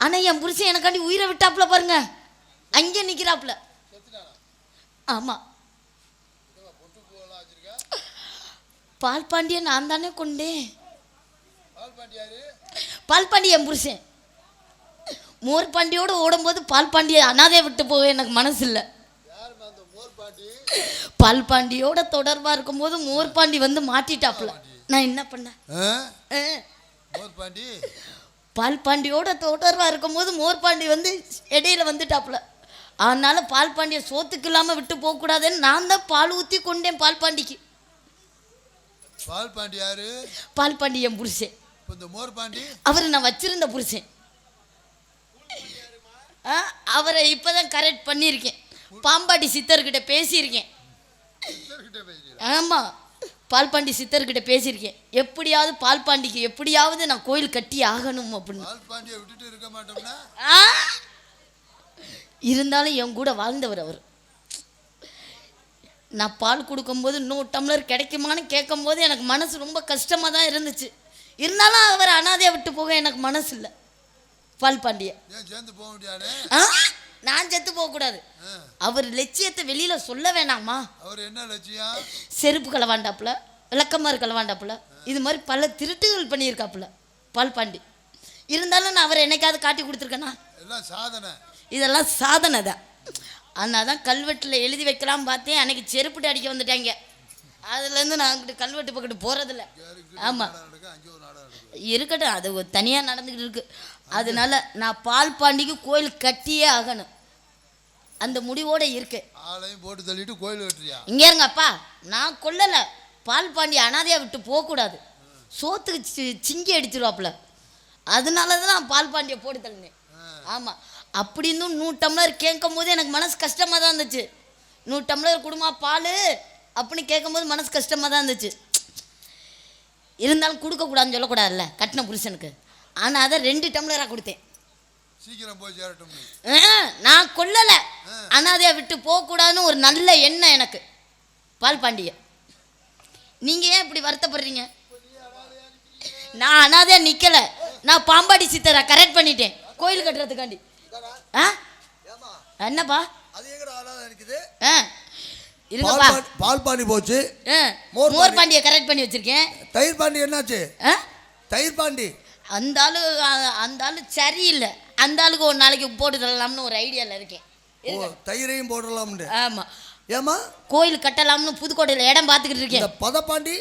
ஆனா என் புருஷன் எனக்காண்டி உயிரை விட்டாப்புல பாருங்க. அங்கே நிக்கிறாப்புல. ஆமா. பால் பாண்டிய நான் தானே கொண்டேன். பால் பாண்டி என் புருஷன். மோர் பாண்டியோட ஓடும்போது பால் பாண்டிய அனாதையை விட்டு போக எனக்கு மனசு இல்லை பால் பாண்டியோட தொடர்பா இருக்கும்போது மோர் பாண்டி வந்து மாட்டிட்டாப்புல. நான் என்ன பண்ணேன்? பால் பாண்டியோட தொடர்பா இருக்கும்போது மோர் பாண்டி வந்து இடையில வந்துட்டாப்புல. அதனால பால் பாண்டிய சோத்துக்கு இல்லாம விட்டு போக கூடாதுன்னு நான் தான் பால் ஊத்தி கொண்டேன் பால் பாண்டிக்கு. பால் பாண்டி யாரு? பால் பாண்டி என் புருஷன். இந்த மோர் பாண்டி? அவர் நான் வச்சிருந்த புருஷன். அவரை இப்பதான் கரெக்ட் பண்ணியிருக்கேன். பாம்பாட்டி சித்தர்கிட்ட பேசியிருக்கேன். சித்தர்கிட்ட பேசுகிறேன் ஆமா. பால்பாண்டி சித்தர்கிட்ட பேசியிருக்கேன். எப்படியாவது பால்பாண்டிக்கு எப்படியாவது நான் கோயில் கட்டி ஆகணும் அப்படின்னு! இருந்தாலும் என் கூட வாழ்ந்தவர் அவர். நான் பால் கொடுக்கும்போது இன்னும் டம்ளர் கிடைக்குமான்னு கேட்கும்போது எனக்கு மனசு ரொம்ப கஷ்டமாக தான் இருந்துச்சு. இருந்தாலும் அவர் அனாதையை விட்டு போக எனக்கு மனசு இல்லை பால் பாண்டிய சேர்ந்து போக முடியாது! நான் செத்து போகக்கூடாது ஆ. அவர் லட்சியத்தை வெளியில சொல்ல வேணாமா அவர் என்ன லட்சியம்? செருப்பு களவாண்டாப்புல விளக்கமாறு களவாண்டாப்புல இது மாதிரி பல திருட்டுகள் பண்ணியிருக்காப்புல பால் பாண்டி. இருந்தாலும் நான் அவரை என்னைக்காவது காட்டி கொடுத்துருக்கேனா? எல்லாம் சாதனை. இதெல்லாம் சாதனை தான். ஆனால் தான் கல்வெட்டில் எழுதி வைக்கலாம் பார்த்தேன். அன்னைக்கு செருப்புட்டு அடிக்க வந்துட்டாங்க. அதுலேருந்து நான் அங்கிட்டு கல்வெட்டு பக்கத்து போகிறதில்ல ஆமாம் இருக்கட்டும் அது தனியாக நடந்துக்கிட்டு இருக்கு. அதனால நான் பால் பாண்டிக்கு கோயில் கட்டியே ஆகணும். அந்த முடிவோடு இருக்கேன். ஆளையும் போட்டு தள்ளிட்டு கோயில் வெட்டுறியா இங்கே இருங்கப்பா நான் கொல்லலை. பால் பாண்டி அனாதையா விட்டு போகக்கூடாது. சோத்துக்கு சிங்கி அடிச்சிருவாப்புல. அதனால தான் நான் பால் பாண்டியை போட்டு தள்ளினேன். ஆமாம் அப்படி இருந்தும் நூறு டம்ளர் கேட்கும் போது எனக்கு மனசு கஷ்டமாக தான் இருந்துச்சு. நூறு டம்ளர் கொடுமா பால்? அப்படின்னு கேட்கும்போது மனசு கஷ்டமாக தான் இருந்துச்சு. இருந்தாலும் கொடுக்கக்கூடாதுன்னு சொல்லக்கூடாதுல்ல கட்டின புருஷனுக்கு. ஆனால் அதை ரெண்டு டம்ளராக கொடுத்தேன். சீக்கிரம் போய் சேரட்டும் நான் கொல்லலை. அனாதையா விட்டு போகக்கூடாதுன்னு ஒரு நல்ல எண்ணம் எனக்கு. பால் பாண்டிய நீங்கள் ஏன் இப்படி வருத்தப்படுறீங்க? நான் அனாதையா நிற்கலை நான் பாம்பாடி சித்தரை கரெக்ட் பண்ணிட்டேன். கோயில் கட்டுறதுக்காண்டி. ஆ? என்னப்பா? இருங்கப்பா. பால் பாண்டி போச்சு. மோர் பாண்டியை கரெக்ட் பண்ணி வச்சிருக்கேன். தயிர் பாண்டி என்னாச்சு? தயிர் பாண்டி. அந்த ஆளு அந்த ஆளு சரியில்லை. அந்த ஆளுக்கு ஒரு நாளைக்கு போட்டு தரலாம்னு ஒரு ஐடியாவில் இருக்கேன். தயிரையும் போடலாம்னு. ஆமாம் ஏமா கோயில் கட்டலாம்னு புதுக்கோட்டையில் இடம் பார்த்துக்கிட்டு இருக்கேன். பதப்பாண்டி?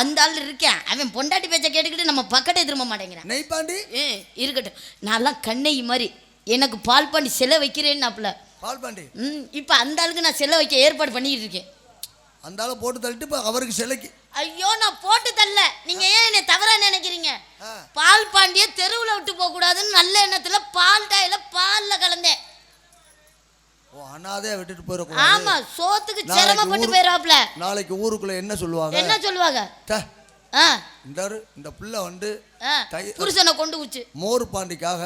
அந்த ஆள் இருக்கேன். அவன் பொண்டாட்டி பேச்சை கேட்டுக்கிட்டு நம்ம பக்கத்தே திரும்ப மாட்டேங்கிறான். நெய் பாண்டி இருக்கட்டும். நான்லாம் கண்ணகி மாதிரி எனக்கு பால் பண்ணி செல்ல வைக்கிறேன்னாப்புல. பால் பாண்டி? ம் இப்போ அந்த ஆளுக்கு நான் செல்ல வைக்க ஏற்பாடு பண்ணிக்கிட்டு இருக்கேன். அந்த ஆளை போட்டு தள்ளிட்டு இப்போ அவருக்கு சிலைக்கு ஐயோ நான் போட்டு தரல. நீங்க ஏன் என்னை. பால் பாண்டிய தெருவில் விட்டு போக கூடாதுன்னு நல்ல எண்ணத்துல பால் டாயில பால்ல கலந்தேன். ஓ அனாதையா விட்டுட்டு போயிடக்கூடாது. ஆமா சோத்துக்கு சிரமப்பட்டு போயிடாப்ல நாளைக்கு ஊருக்குள்ள என்ன சொல்லுவாங்க? என்ன சொல்லுவாங்க? இந்த இந்த பிள்ளை வந்து புருஷனை கொண்டு உச்சு மோர் பாண்டிக்காக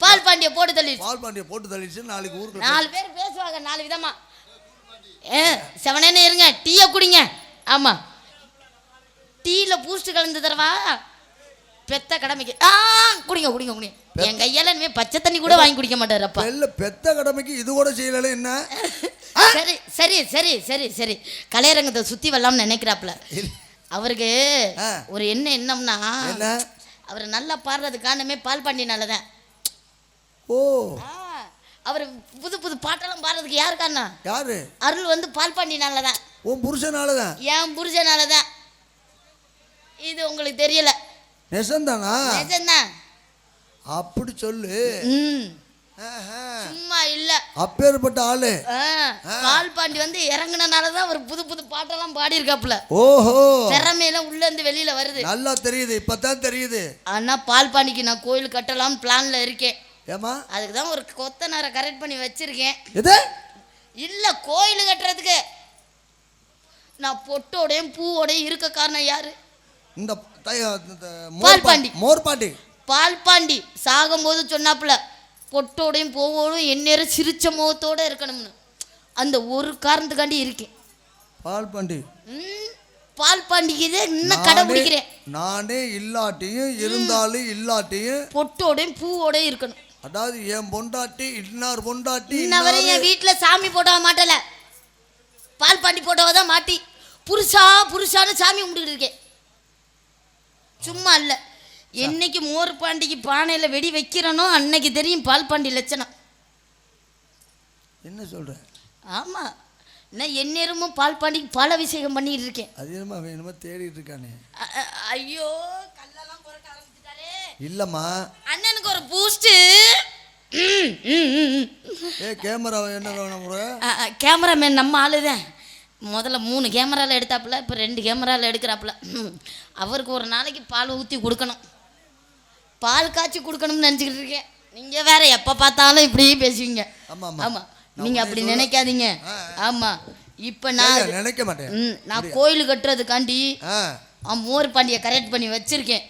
பால் பாண்டிய போட்டு தள்ளி பால் பாண்டியை போட்டு தள்ளிடுச்சு நாளைக்கு ஊருக்குள்ள நாலு பேர் பேசுவாங்க நாலு விதமா. ஏ செவனேன்னு இருங்க டீயை குடிங்க. ஆமா. டீல பூஸ்ட் கலந்து தரவா? பெத்த கடமைக்கு ஆ குடிங்க குடிங்க குடிங்க. என் கையால இனிமே பச்சை தண்ணி கூட வாங்கி குடிக்க மாட்டாரு அப்பா பெல்ல பெத்த கடமைக்கு இது கூட செய்யல என்ன? சரி சரி சரி சரி சரி. கலையரங்கத்தை சுத்தி வரலாம்னு நினைக்கிறாப்புல. இல்ல. அவருக்கு. ஒரு என்ன என்ன? அவர் நல்லா பாடுறது காரணமே பால் பாண்டினால தான். ஓ. அவர் புது புது பாட்டெல்லாம் பாடுறதுக்கு யார் காரணம் யாரு? அருள் வந்து பால் பாண்டினால தான். உன் புருஷனாலதான் என் புருஷனால தான். இது உங்களுக்கு தெரியல. நெசந்தானா? நிஜம்தான் அப்படி சொல்லு. சும்மா இல்ல. அப்பேற்பட்ட ஆளு. பால் பாண்டி வந்து இறங்குனனால தான் அவர் புது புது பாட்டெல்லாம் பாடியிருக்காப்புல. ஓஹோ. திறமையெல்லாம் உள்ள இருந்து வெளியில வருது. நல்லா தெரியுது இப்பதான் தெரியுது. ஆனா பால் பாண்டிக்கு நான் கோயில் கட்டலாம் பிளான்ல இருக்கேன். ஏமா அதுக்கு தான் ஒரு கொத்தனாரை கரெக்ட் பண்ணி வச்சிருக்கேன். எது? இல்ல கோயில் கட்டுறதுக்கு. நான் பொட்டோடையும் பூவோடையும் இருக்க காரணம் யாரு? இந்த தை- இந்த பால் மோர் பாண்டி. பாண்டி மோர் பாண்டி பால் பாண்டி சாகும்போது சொன்னாப்புல பொட்டோடையும் பூவோடும் எந்நேரம் சிரிச்ச முகத்தோட இருக்கணும்னு. அந்த ஒரு காரணத்துக்காண்டி இருக்கேன். பால் பாண்டி ம், பால் பாண்டிக்கு இன்னும் கடை பிடிக்கிறேன்? நானே இல்லாட்டியும் இருந்தாலும் இல்லாட்டியும் பொட்டோடையும் பூவோடையும் இருக்கணும். அதாவது என் பொண்டாட்டி இன்னார் பொண்டாட்டி இன்ன வரை இன்னாரு- என் வீட்டில் சாமி போட்டவ மாட்டல. பால் பாண்டி போட்டவ தான் மாட்டி. புருஷா புருஷான்னு சாமி கும்பிட்டுக்கிட்டு இருக்கேன். சும்மா இல்லை. என்னைக்கு மோர் பாண்டிக்கு பானையில் வெடி வைக்கிறனோ அன்னைக்கு தெரியும் பால் பாண்டி லட்சணம். என்ன சொல்ற? ஆமாம் நான் எந்நேரமும் பால் பாண்டிக்கு பால் அபிஷேகம் பண்ணிட்டு இருக்கேன். அது என்னமா வேணுமோ தேடிட்டு இருக்கானே. ஐயோ கல்லெல்லாம் பொறுக்க ஆரம்பிச்சுட்டாரே இல்லம்மா. அண்ணனுக்கு ஒரு பூஸ்ட்டு ஏ கேமரா என்ன கேமராமேன் நம்ம ஆளு தான் முதல்ல மூணு கேமராவில் எடுத்தாப்புல இப்போ ரெண்டு கேமராவில் எடுக்கிறாப்புல. அவருக்கு ஒரு நாளைக்கு பால் ஊற்றி கொடுக்கணும். பால் காய்ச்சி கொடுக்கணும்னு நினச்சிக்கிட்டு இருக்கேன். நீங்கள் வேற எப்போ பார்த்தாலும் இப்படியே பேசுவீங்க. ஆமா ஆமா. ஆமாம் நீங்கள் அப்படி நினைக்காதீங்க. ஆமாம் இப்போ நான் நினைக்க மாட்டேன். நான் கோயில் கட்டுறதுக்காண்டி மோர் பாண்டியை கரெக்ட் பண்ணி வச்சிருக்கேன்.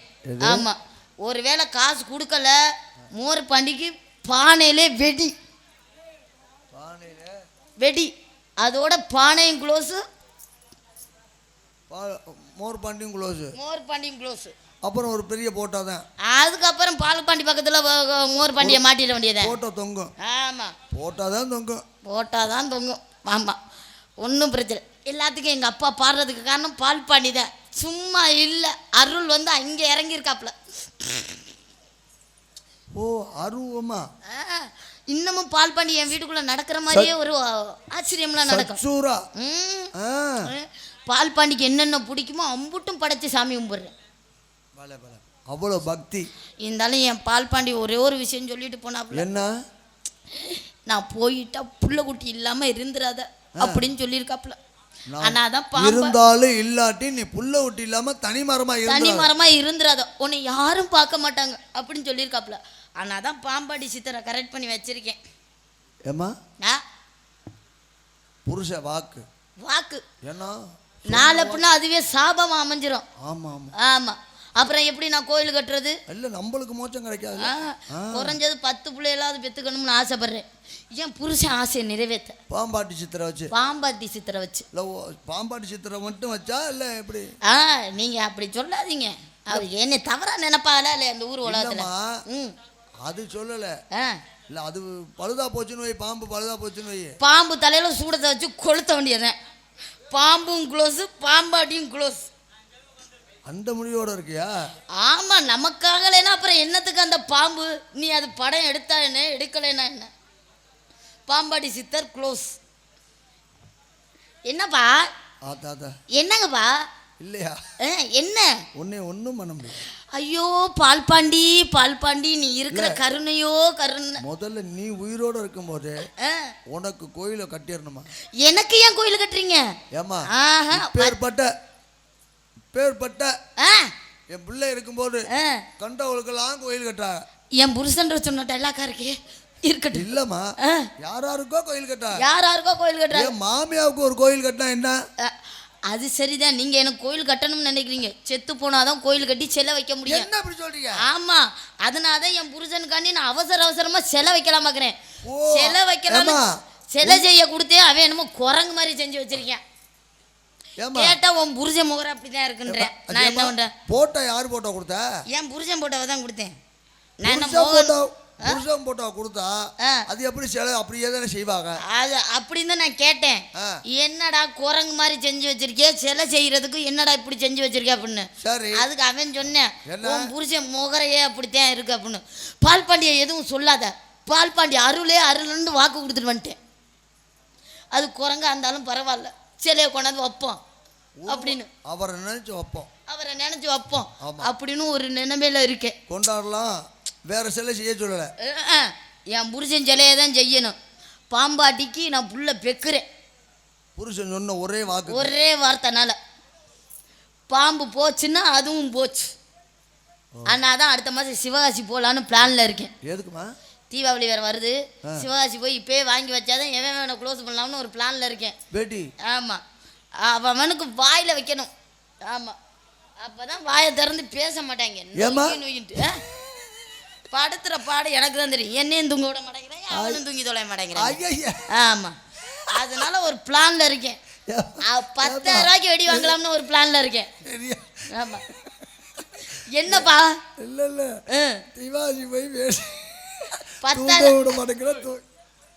ஆமாம் ஒருவேளை காசு கொடுக்கல மோர் பாண்டிக்கு பானையிலே வெடி. பானையில? வெடி. அதோட பானையும் க்ளோஸு மோர் பாண்டியும் க்ளோஸு மோர் பாண்டியும் க்ளோஸு அப்புறம் ஒரு பெரிய போட்டோ தான். அதுக்கப்புறம் பால் பாண்டி பக்கத்தில் மோர் பாண்டியை மாட்டிட வேண்டியதே. போட்டோ தொங்கும். ஆமாம் போட்டோ தான் தொங்கும். போட்டால் தான் தொங்கும். ஆமாம் ஒன்றும் பிரச்சனை எல்லாத்துக்கும் எங்கள் அப்பா பாடுறதுக்கு காரணம் பால் பாண்டி தான். சும்மா இல்லை. அருள் வந்து அங்கே இறங்கியிருக்காப்புல. ஓ அருவமா? ஆ, இன்னமும் பால் பாண்டி என் வீட்டுக்குள்ளே நடக்கிற மாதிரியே ஒரு ஆச்சரியம்லாம் நடக்கும். சூரா பால் பாண்டிக்கு என்னென்ன பிடிக்குமோ அம்புட்டும் படைச்சு சாமி கும்பிட்றேன். அவ்வளோ பக்தி. இருந்தாலும் என் பால் பாண்டி ஒரே ஒரு விஷயம் சொல்லிட்டு போனாப்புல. என்ன? நான் போயிட்டா புள்ள குட்டி இல்லாம இருந்துராத அப்படின்னு பாம்பா இருந்தாலும் இல்லாட்டி நீ புல்ல விட்டு இல்லாம தனி மரமா தனி மரமா இருந்துராத உன்னை யாரும் பார்க்க மாட்டாங்க அப்படின்னு சொல்லியிருக்காப்புல. ஆனா தான் பாம்பாடி சித்தரை கரெக்ட் பண்ணி வச்சிருக்கேன். ஏம்மா? ஆ? புருஷ வாக்கு. வாக்கு. ஏன்னா நாளை பின்ன அதுவே சாபமா அமைஞ்சிரும். ஆமா ஆமா. ஆமா. அப்புறம் எப்படி நான் கோயில் கட்டுறது? இல்ல நம்மளுக்கு மோச்சம் கிடைக்காது. குறைஞ்சது பத்து பிள்ளைகளாவது பெத்துக்கணும்னு ஆசைப்படுறேன். என் புருஷன் ஆசையை நிறைவேற்ற பாம்பாட்டி சித்திரை வச்சு. பாம்பாட்டி சித்திரை வச்சு. இல்ல பாம்பாட்டி சித்திரை மட்டும் வச்சா இல்ல எப்படி? ஆ நீங்க அப்படி சொல்லாதீங்க. அவர் என்ன தவறா நினைப்பாங்களா இல்லை அந்த ஊர் உலகத்துல? அது சொல்லல. இல்ல அது பழுதா போச்சுன்னு வை பாம்பு பழுதா போச்சுன்னு வை பாம்பு தலையில சூடத்தை வச்சு கொளுத்த வேண்டியதுதான் பாம்பும் க்ளோஸ் பாம்பாட்டியும் க்ளோஸ் அந்த முடிவோட இருக்கியா? ஆமா நமக்காகலைன்னா அப்புறம் என்னத்துக்கு அந்த பாம்பு? நீ அது படம் எடுத்தா என்ன எடுக்கலைன்னா என்ன? பாம்பாடி சித்தர் க்ளோஸ் என்னப்பா? என்னங்கப்பா? இல்லையா? என்ன? உன்னை ஒன்றும் பண்ண முடியாது ஐயோ பால் பாண்டி பால் பாண்டி நீ இருக்கிற கருணையோ கருணை. முதல்ல நீ உயிரோட இருக்கும்போது ஆ, உனக்கு கோயிலை கட்டிடணுமா? எனக்கு ஏன் கோயில் கட்டுறீங்க? ஏமா பேர்பட்ட பேர்பட்ட என் பிள்ளை இருக்கும்போது. கண்டவளுக்கெல்லாம் கோயில் கட்டா என் புருஷன்ற சொன்ன டைலாக்கா இருக்கே? இருக்கட்டும். இல்லம்மா யாராருக்கோ கோயில் கட்டா யார் யாருக்கோ கோயில் என் மாமியாவுக்கு ஒரு கோயில் கட்டினா என்ன? அது சரிதான். நீங்க எனக்கு கோயில் கட்டணும்னு நினைக்கிறீங்க. செத்து போனாதான் கோயில் கட்டி செலை வைக்க முடியும். என்ன அப்படி சொல்றீங்க? ஆமா. அதனால தான் என் புருஷனுக்காண்டி நான் அவசர அவசரமா செலை வைக்கலாம் பார்க்குறேன் ஓ, செலை வைக்கலாம் ஏம்மா? செலை செய்ய கொடுத்தேன் அவன் என்னமோ குரங்கு மாதிரி செஞ்சு வச்சிருக்கேன். கேட்டா உன் புருஷன் முகரம் அப்படிதான் இருக்குன்றேன் நான் என்ன பண்றேன் போட்டோ யார் போட்டோ கொடுத்தா? என் புருஷன் போட்டோவை தான் கொடுத்தேன். நான் என்ன புருஷன் போட்டோ கொடுத்தா. அது எப்படி சில அப்படியே தானே செய்வாங்க? அது அப்படின்னு தான் நான் கேட்டேன். என்னடா குரங்கு மாதிரி செஞ்சு வச்சிருக்கே சிலை செய்யறதுக்கு என்னடா இப்படி செஞ்சு வச்சிருக்கே அப்படின்னு. சரி. அதுக்கு அவன் சொன்னேன் புருஷன் முகரையே அப்படித்தான் இருக்கு அப்படின்னு. பால் பாண்டிய எதுவும் சொல்லாத. பால் பாண்டி அருளே அருள்னு வாக்கு கொடுத்துட்டு வந்துட்டேன். அது குரங்கா இருந்தாலும் பரவாயில்ல. சிலையை கொண்டாந்து வைப்போம் அப்படின்னு. அவரை நினைச்சு வைப்போம். அவரை நினைச்சு வைப்போம். அப்படின்னு ஒரு நிலைமையில இருக்கேன் கொண்டாடலாம். வேற சிலை செய்ய சொல்லலை. என் புருஷன் சிலையை தான் செய்யணும். பாம்பாட்டிக்கு நான் புள்ள பெக்குறேன். புருஷன் சொன்ன ஒரே வாக்கு. ஒரே வார்த்தைனால. பாம்பு போச்சுன்னா அதுவும் போச்சு. ஆனால் தான் அடுத்த மாதம் சிவகாசி போகலான்னு பிளானில் இருக்கேன். எதுக்குமா? தீபாவளி வேறு வருது. சிவகாசி போய் இப்போயே வாங்கி வச்சாதான் எவன் வேணும் க்ளோஸ் பண்ணலாம்னு ஒரு பிளானில் இருக்கேன். பேட்டி. ஆமாம் அவனுக்கு வாயில் வைக்கணும். ஆமாம் அப்போ தான் வாயை திறந்து பேச மாட்டாங்க. நொய்யின்ட்டு, ஆ? படுத்துற பாடு எனக்கு தான் தெரியும். என்னையும் தூங்க விட மாட்டேங்கிறேன் அவனும் தூங்கி தொலைய மாட்டேங்கிறான் ஆமாம் அதனால ஒரு பிளானில் இருக்கேன். பத்தாயிரம் ரூபாய்க்கு வெடி வாங்கலாம்னு ஒரு பிளான்ல இருக்கேன். ஆமா. என்னப்பா? இல்லை இல்லை. ஆ, திவாஜி போய் பத்தாயிரம் விட மாட்டேங்கிற தூ